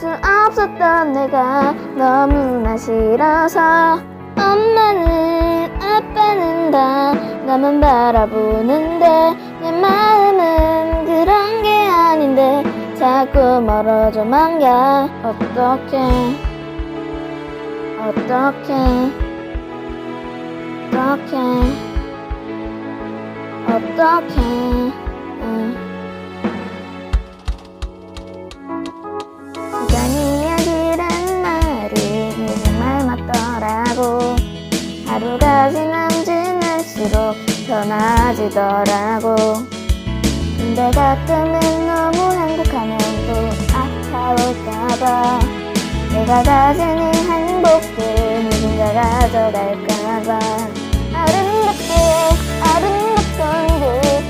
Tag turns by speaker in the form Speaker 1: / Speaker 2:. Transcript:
Speaker 1: 수 없었던 내가 너무나 싫어서 엄마는 아빠는 다 나만 바라보는데 내 마음은 그런 게 아닌데 자꾸 멀어져만 가. 어떡해? 어떡해? 어떡해? 어떡해 하루가 지남 지날수록 편해지더라고. 근데 가끔은 너무 행복하면 또 아까울까봐. 내가 가진 이 행복들 누군가 가져갈까봐. 아름답게 아름답던 그